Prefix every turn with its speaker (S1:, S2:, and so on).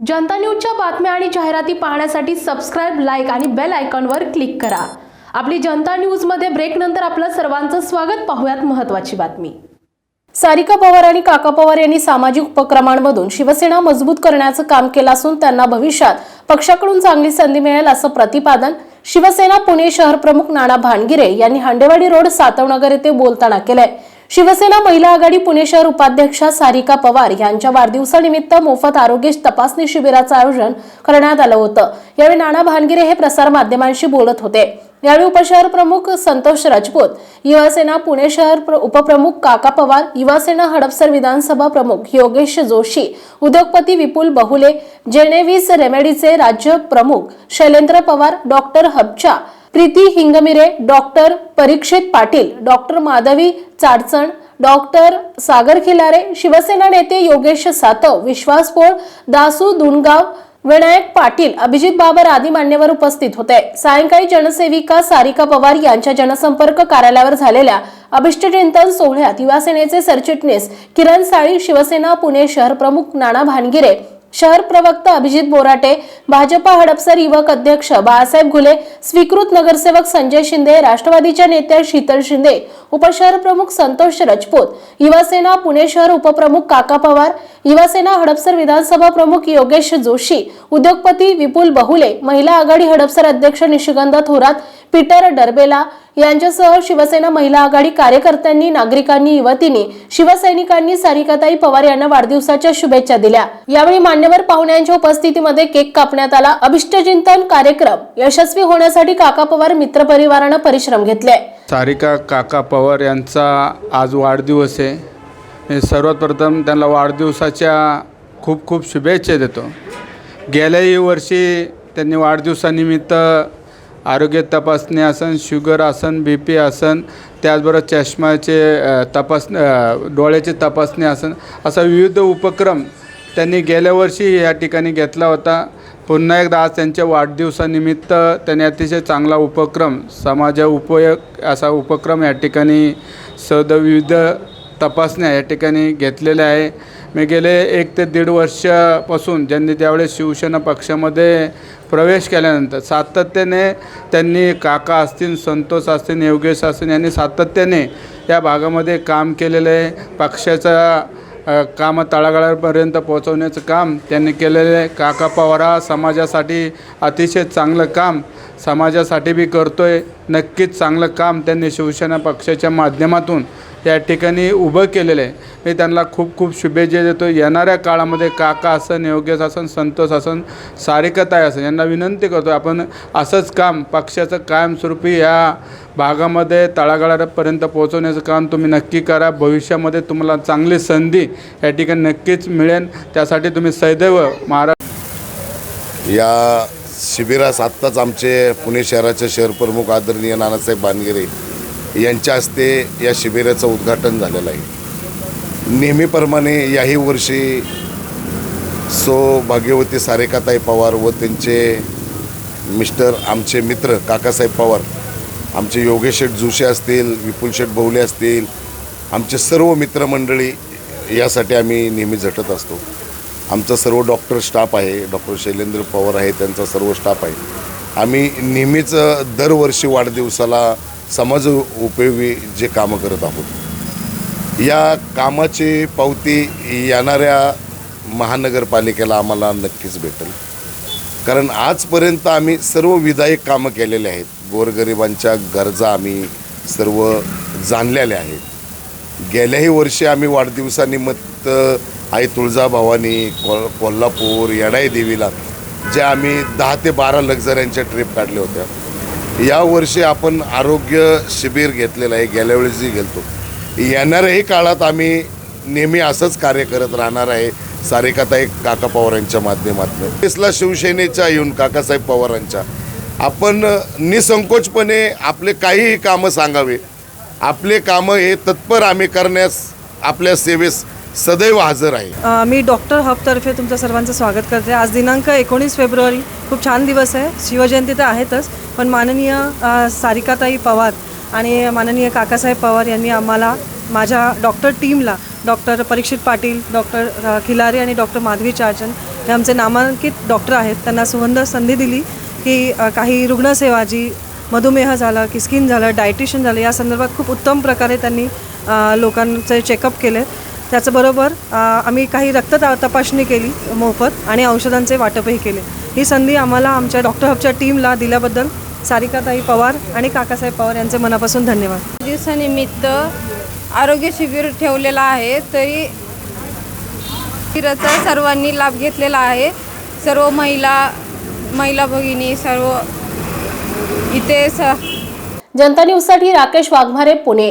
S1: जनता न्यूजच्या बातम्या आणि जाहिराती पाहण्यासाठी सबस्क्राईब लाईक आणि बेल आयकॉनवर क्लिक करा. आपली जनता न्यूजमध्ये ब्रेक नंतर आपलं सर्वांचं स्वागत. पाहूयात महत्त्वाची बातमी. सारिका पवार आणि काका पवार यांनी सामाजिक उपक्रमांमधून शिवसेना मजबूत करण्याचं काम केलं असून त्यांना भविष्यात पक्षाकडून चांगली संधी मिळेल असं प्रतिपादन शिवसेना पुणे शहर प्रमुख नाना भानगिरे यांनी हांडेवाडी रोड सातवनगर येथे बोलताना केलंय. शिवसेना महिला आघाडी पुणे शहर उपाध्यक्षा सारिका पवार यांच्या वाढदिवसानिमित्त मोफत आरोग्य तपासणी शिबिराचं आयोजन करण्यात आलं होतं. यावेळी नाना भानगिरे हे प्रसार माध्यमांशी बोलत होते. यावेळी उपशहर प्रमुख संतोष राजपूत युवासेना पुणे शहर उपप्रमुख काका पवार युवासेना हडपसर विधानसभा प्रमुख योगेश जोशी उद्योगपती विपुल बहुले जेनेविस रेमेडीचे राज्य प्रमुख Shailendra Pawar doctor हबचा Preeti Hingmire doctor Parikshit Patil doctor Madhavi Chadchan doctor Sagar Khilare Shiv Sena नेते योगेश सातव विश्वास पोळ दासू दुनगाव विनायक पाटील अभिजित बाबर आदी मान्यवर उपस्थित होते. सायंकाळी जनसेविका सारिका पवार यांच्या जनसंपर्क कार्यालयावर झालेल्या अभिष्टचिंतन सोहळ्यात युवासेनेचे सरचिटणीस किरण साळी शिवसेना पुणे शहर प्रमुख नाना भानगिरे शहर प्रवक्ता अभिजित बोराटे भाजपा हडपसर युवक अध्यक्ष बाळासाहेब घुले स्वीकृत नगरसेवक संजय शिंदे राष्ट्रवादीच्या नेत्या शीतल शिंदे उपशहर प्रमुख संतोष रजपूत युवासेना पुणे शहर उपप्रमुख काका पवार युवासेना हडपसर विधानसभा प्रमुख योगेश जोशी उद्योगपती विपुल बहुले महिला आघाडी हडपसर अध्यक्ष निशिगंध थोरात पीटर डरबेला यांच्यासह शिवसेना महिला आघाडी कार्यकर्त्यांनी नागरिकांनी युवतींनी शिवसैनिकांनी सारिकाताई पवार यांना वाढदिवसाच्या शुभेच्छा दिल्या. यावेळी मान्यवर पाहुण्यांच्या उपस्थितीमध्ये केक कापण्यात आला. अभिष्टचिंतन कार्यक्रम यशस्वी होण्यासाठी काका पवार मित्र परिवारानं परिश्रम घेतले.
S2: सारिका काका पवार यांचा आज वाढदिवस आहे. सर्वात प्रथम त्यांना वाढदिवसाच्या खूप खूप शुभेच्छा देतो. गेल्याही वर्षी त्यांनी वाढदिवसानिमित्त आरोग्य तपासणी आसन शुगर आसन बी पी आसन त्याचबरोबर चष्म्याचे तपास डोळ्याचे तपासणी आसन असा विविध उपक्रम त्यांनी गेल्या वर्षी या ठिकाणी घेतला होता. पुन्हा एकदा आज त्यांच्या वाढदिवसानिमित्त त्यांनी अतिशय चांगला उपक्रम समाजा उपयोग असा उपक्रम या ठिकाणी सद विविध तपासण्या या ठिकाणी घेतलेल्या आहे. मी गेले एक ते दीड वर्षापासून ज्यांनी त्यावेळेस शिवसेना पक्षामध्ये प्रवेश केल्यानंतर सातत्याने त्यांनी काका असतील संतोष असतील योगेश असतील यांनी सातत्याने या भागामध्ये काम केलेलं आहे. पक्षाचा काम तळागाळापर्यंत पोहोचवण्याचं काम त्यांनी केलेलं आहे. काका पवारा समाजासाठी अतिशय चांगलं काम समाजासाठी बी करतो आहे नक्कीच चांगलं काम त्यांनी शिवसेना पक्षाच्या माध्यमातून या ठिकाणी उभं केलेलं आहे. मी त्यांना खूप खूप शुभेच्छा देतो. येणाऱ्या काळामध्ये काका असन योगेश असन संतोष असन सारिकताय असन यांना विनंती करतो आपण असंच काम पक्षाचं कायमस्वरूपी या भागामध्ये तळागाळापर्यंत पोहोचवण्याचं काम तुम्ही नक्की करा. भविष्यामध्ये तुम्हाला चांगली संधी या ठिकाणी नक्कीच मिळेल. त्यासाठी तुम्ही सदैव महाराज
S3: या शिबिरास आत्ताच आमचे पुणे शहराचे शहर प्रमुख आदरणीय नानासाहेब बानगिरे यांच्या हस्ते या शिबिराचं उद्घाटन झालेलं आहे. नेहमीप्रमाणे याही वर्षी सो भाग्यवती सारेकाताई पवार व त्यांचे मिस्टर आमचे मित्र काकासाहेब पवार आमचे योगेश शेठ जोशी असतील विपुल शेठ बवले असतील आमचे सर्व मित्रमंडळी यासाठी आम्ही नेहमी झटत असतो. आमचा सर्व डॉक्टर स्टाफ आहे डॉक्टर शैलेंद्र पवार आहे त्यांचा सर्व स्टाफ आहे. आम्ही नेहमीच दरवर्षी वाढदिवसाला समाज उपयोगी जे कामं करत आहोत. या कामाची पावती येणाऱ्या महानगरपालिकेला आम्हाला नक्कीच भेटेल. कारण आजपर्यंत आम्ही सर्व विधायक कामं केलेले आहेत. गोरगरिबांच्या गरजा आम्ही सर्व जाणलेल्या आहेत. गेल्याही वर्षी आम्ही वाढदिवसानिमित्त आई तुळजाभवानी को कोल्हापूर येडाई देवीला ज्या आम्ही दहा ते बारा लक्झऱ्यांच्या ट्रिप काढल्या होत्या. यावर्षी आपण आरोग्य शिबिर घेतलेलं आहे गेल्या वेळेसही गेलतो. येणाऱ्याही काळात आम्ही नेहमी असंच कार्य करत राहणार आहे सारेकाताई काका पवारांच्या माध्यमातून. केसला शिवसेनेच्या येऊन काकासाहेब पवारांच्या. आपण निसंकोचपणे आपले काहीही कामं सांगावे. आपले कामं हे तत्पर आम्ही करण्यास आपल्या सेवेस सदैव हजर आहे.
S4: मी डॉक्टर हबतर्फे तुमचं सर्वांचं स्वागत करते. आज दिनांक एकोणीस फेब्रुवारी खूप छान दिवस आहे. शिवजयंती तर आहेतच पण माननीय सारिकाताई पवार आणि माननीय काकासाहेब पवार यांनी आम्हाला माझ्या डॉक्टर टीमला डॉक्टर परीक्षित पाटील डॉक्टर खिलारे आणि डॉक्टर माधवी चाचन हे आमचे नामांकित डॉक्टर आहेत. त्यांना सुगंध संधी दिली की काही रुग्णसेवा जी मधुमेह झालं की स्किन झालं डायटिशियन झालं या संदर्भात खूप उत्तम प्रकारे त्यांनी लोकांचे चेकअप केले. त्याचबरोबर आम्ही काही रक्त तपासणी केली मोफत आणि औषधांचे वाटपही केले. ही संधी आम्हाला आमच्या डॉक्टर हबच्या टीमला दिल्याबद्दल सारिकाताई पवार आणि काकासाहेब पवार यांचे मनापासून धन्यवाद.
S5: दिवसानिमित्त आरोग्य शिबिर ठेवलेलं आहे तरी शिबिराचा सर्वांनी लाभ घेतलेला आहे. सर्व महिला महिला भगिनी सर्व इथे स
S1: जनता न्यूजसाठी राकेश वाघमारे पुणे.